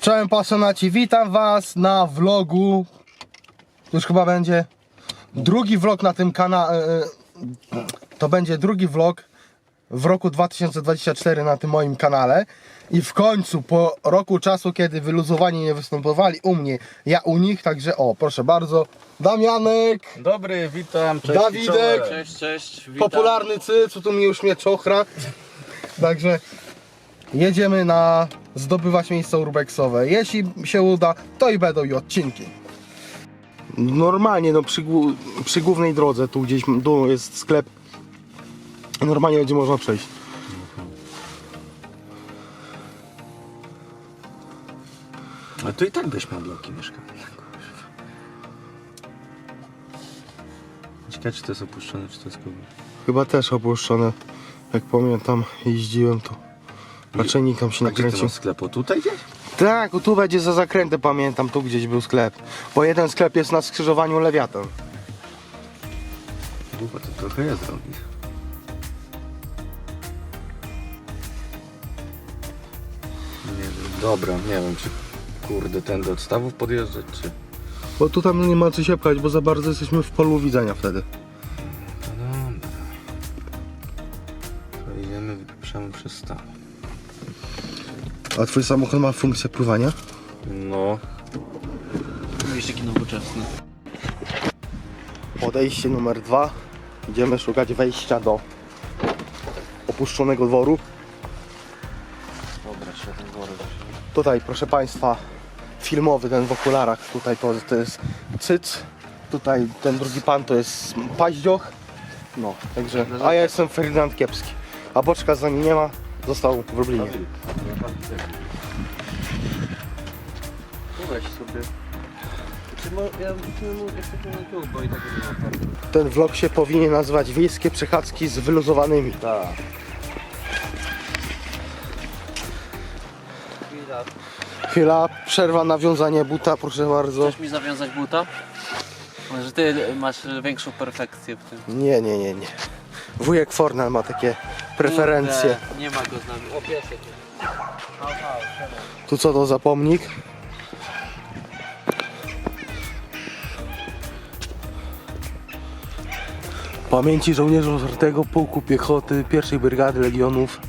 Czołem pasjonaci, witam was na vlogu. Już chyba będzie drugi vlog na tym kanale. To będzie drugi vlog w roku 2024 na tym moim kanale. I w końcu po roku czasu, kiedy wyluzowani nie występowali u mnie, ja u nich, także o, proszę bardzo, Damianek, Dobry, witam, cześć Dawidek. Cześć, cześć, witam. popularny cyc, tu mnie już mnie czochra. Także jedziemy na zdobywać miejsca urbexowe. Jeśli się uda, to i będą i odcinki. Normalnie, no przy, przy głównej drodze, tu gdzieś tu jest sklep. Normalnie będzie można przejść. A tu i tak byś miał bloki mieszkania. Ciekawe czy to jest opuszczone, czy to jest kogo. Chyba też opuszczone. Jak pamiętam, jeździłem tu. Naczelnik tam się A gdzie ty nakręcił. masz sklep? O tutaj gdzieś? Tak, tu będzie za zakrętem, pamiętam, tu gdzieś był sklep. Bo jeden sklep jest na skrzyżowaniu Lewiatan. Chyba to trochę jest drogi. Nie wiem, dobra, nie wiem czy kurde ten do odstawów podjeżdżać, czy... Bo tu tam nie ma co się pchać, bo za bardzo jesteśmy w polu widzenia wtedy. No dobra. To idziemy, wypieprzamy przez stan. A twój samochód ma funkcję pływania? No, Mówisz taki nowoczesny. Podejście numer dwa. Idziemy szukać wejścia do opuszczonego dworu. dobra, trzeba ten worek Tutaj, proszę Państwa, filmowy ten w okularach. Tutaj to, to jest cyc. Tutaj ten drugi pan to jest paździoch. No, także. A ja jestem Ferdynand Kiepski. A boczka za nim nie ma. Został w Lublinie. Weź sobie. Czy mo, ja bo i tak nie ma parku. Ten vlog się powinien nazywać Wiejskie przechadzki z wyluzowanymi. Tak. Chwila. Chwila, przerwa na wiązanie buta, proszę bardzo. Chcesz mi zawiązać buta? Może ty masz większą perfekcję w tym. Nie, nie, nie, nie. Wujek Fornal ma takie preferencje. Kurde, nie ma go z nami. O piesek. Tu co to za pomnik? Pamięci żołnierzy czwartego Pułku Piechoty pierwszej Brygady Legionów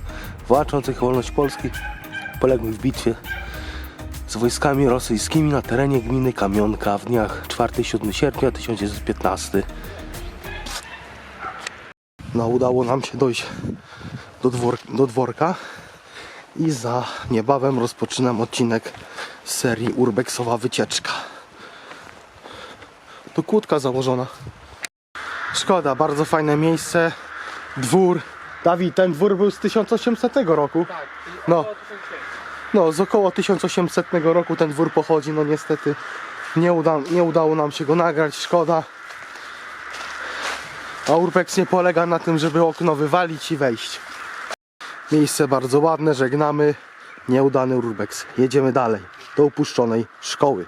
walczących wolność Polski poległych w bitwie z wojskami rosyjskimi na terenie gminy Kamionka w dniach 4-7 sierpnia 1915. No udało nam się dojść do, dwor do dworka i za niebawem rozpoczynam odcinek z serii Urbexowa Wycieczka. To kłódka założona. Szkoda, bardzo fajne miejsce. Dwór. Dawid, ten dwór był z 1800 roku. Tak. No. No, z około 1800 roku ten dwór pochodzi. No niestety nie, uda, nie udało nam się go nagrać, szkoda. A Urbex nie polega na tym, żeby okno wywalić i wejść. Miejsce bardzo ładne, żegnamy. Nieudany urbex. Jedziemy dalej do upuszczonej szkoły.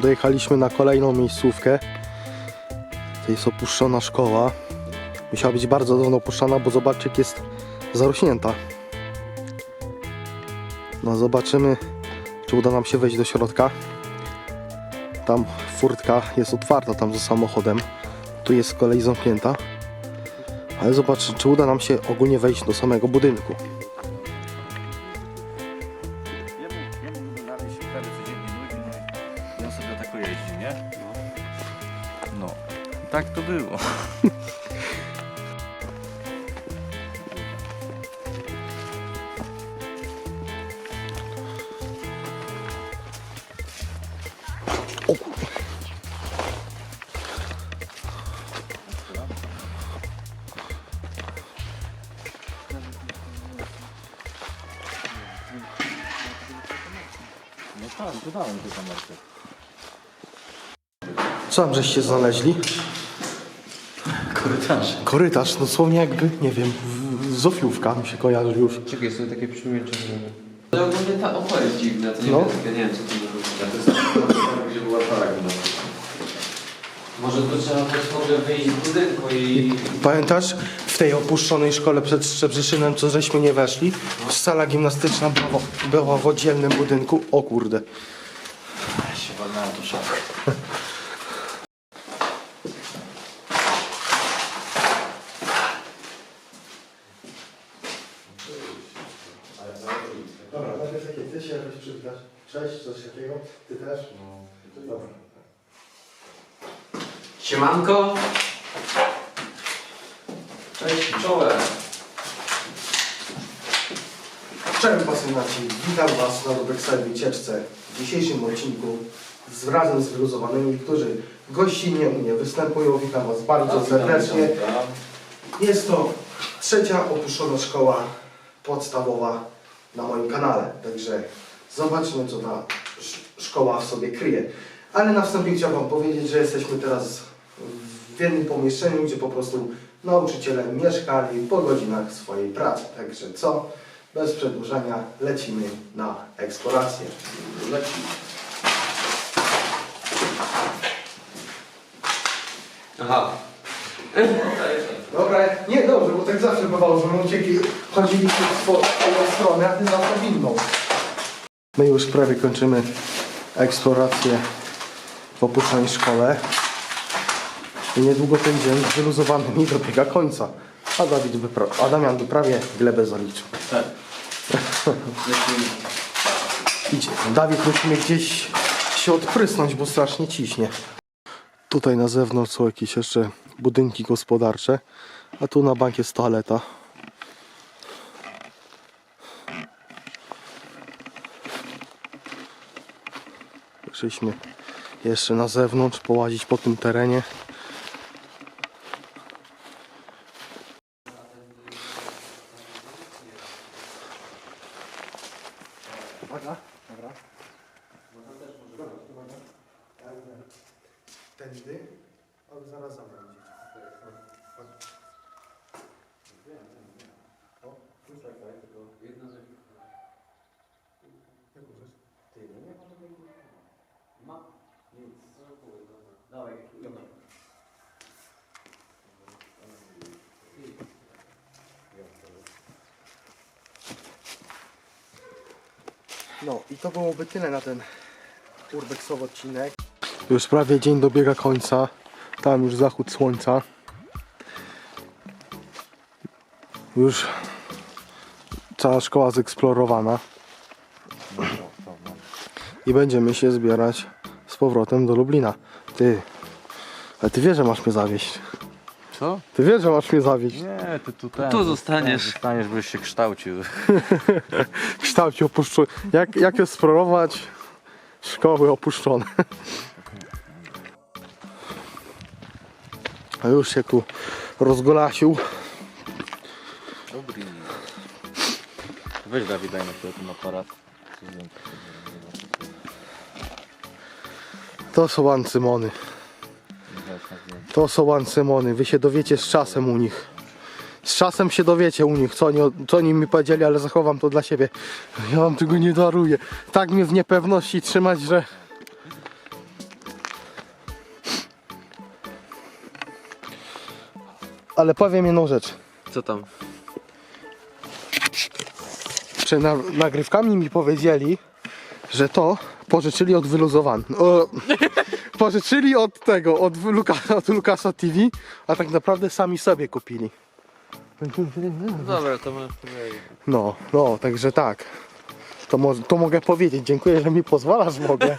Dojechaliśmy na kolejną miejscówkę. To jest opuszczona szkoła. Musiała być bardzo dawno opuszczona, bo zobaczcie, jak jest zarośnięta. No zobaczymy, czy uda nam się wejść do środka. Tam furtka jest otwarta, tam za samochodem. Tu jest z kolei zamknięta. Ale zobaczymy, czy uda nam się ogólnie wejść do samego budynku. No tak, dodałem tę kamerkę. Co tam żeście znaleźli? Korytarz. Korytarz, dosłownie jakby, nie wiem, w- Zofiówka mi się kojarzy już. Czekaj, są takie że... Ale ogólnie ta opa jest dziwna, to nie No. wiem, ja nie wiem co to być. To jest tam, gdzie była paragna. Może to trzeba też ogóle wyjść z budynku i... Pamiętasz, w tej opuszczonej szkole przed Szczebrzeszynem, co żeśmy nie weszli? Sala gimnastyczna była, w- była w oddzielnym budynku. O kurde. Ja się walnąłem do szafy. Dobra, najpierw takie ty się jakoś przywitasz. Cześć, coś takiego. Ty też? No. Dobra. Siemanko! Cześć, czołem! Cześć pasjonaci, witam Was na Lubexaj wycieczce. W dzisiejszym odcinku z, razem z wyluzowanymi, którzy gościnnie u mnie występują. Witam Was bardzo serdecznie. Jest to trzecia opuszczona szkoła podstawowa na moim kanale, także zobaczmy co ta sz- szkoła w sobie kryje. Ale na wstępie chciałbym Wam powiedzieć, że jesteśmy teraz w jednym pomieszczeniu, gdzie po prostu nauczyciele mieszkali po godzinach swojej pracy. Także co? Bez przedłużania lecimy na eksplorację. Lecimy. Aha. Dobra, nie dobrze, bo tak zawsze bywało, że my uciekli, chodzili w swo- swoją stronę, a ty za to inną. My już prawie kończymy eksplorację w opuszczonej szkole. I niedługo ten dzień z wyluzowanymi dobiega końca. A, Dawid wypra- a Damian by prawie glebę zaliczył. Tak. Lecimy. Idzie. Dawid musimy gdzieś się odprysnąć, bo strasznie ciśnie. Tutaj na zewnątrz są jakieś jeszcze budynki gospodarcze, a tu na bank jest toaleta. Przyszliśmy jeszcze na zewnątrz połazić po tym terenie. Uwaga, dobra. Tędy, ale zaraz za mną idziecie. O, tu czekaj, tylko jedna rzecz. Jak użyć? Ty, no nie ma żadnej Ma. Nic. Dawaj, dobra. No i to byłoby tyle na ten urbexowy odcinek. Już prawie dzień dobiega końca. Tam już zachód słońca. Już cała szkoła zeksplorowana. I będziemy się zbierać z powrotem do Lublina. Ty, ale ty wiesz, że masz mnie zawieść. Co? Ty wiesz, że masz mnie zawieść. Nie, ty tu ten. Tu zostaniesz. Zostaniesz, byś się kształcił. Kształcie opuszczony. Jak, jak eksplorować szkoły opuszczone. A już się tu rozgolasił. Dobry. Weź Dawid, daj na ten aparat. To są ancymony. To są ancymony. Wy się dowiecie z czasem u nich. Z czasem się dowiecie u nich, co oni, co oni mi powiedzieli, ale zachowam to dla siebie. Ja wam tego nie daruję. Tak mnie w niepewności trzymać, że... Ale powiem jedną rzecz. Co tam? przed na, nagrywkami mi powiedzieli, że to pożyczyli od wyluzowan. Pożyczyli od tego, od, Luka, od Lukasa TV, a tak naprawdę sami sobie kupili. Dobra, to powiedzieć. No, no, także tak. To, mo- to mogę powiedzieć. Dziękuję, że mi pozwalasz, mogę.